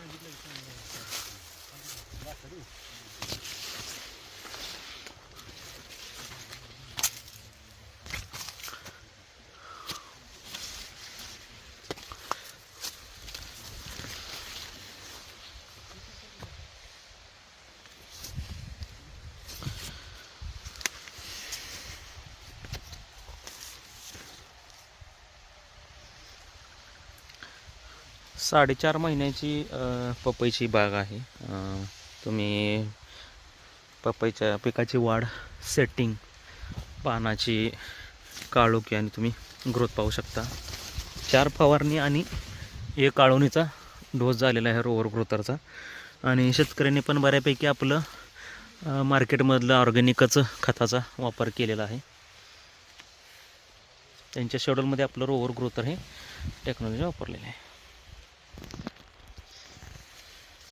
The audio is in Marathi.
Sen gitme bir tane. साडेचार महिन्याची पपईची बाग आहे. तुम्ही पपईच्या पिकाची वाढ सेटिंग पानाची काळोखी आणि तुम्ही ग्रोथ पाहू शकता. चार फवारणी आणि एक काळोणीचा डोस झालेला आहे रोवर ग्रोथरचा आणि शेतकऱ्यांनी पण बऱ्यापैकी आपलं मार्केटमधलं ऑर्गॅनिकच खताचा वापर केलेला आहे. त्यांच्या शेड्यूलमध्ये आपलं रोवर ग्रोथर हे टेक्नॉलॉजी वापरलेलं आहे.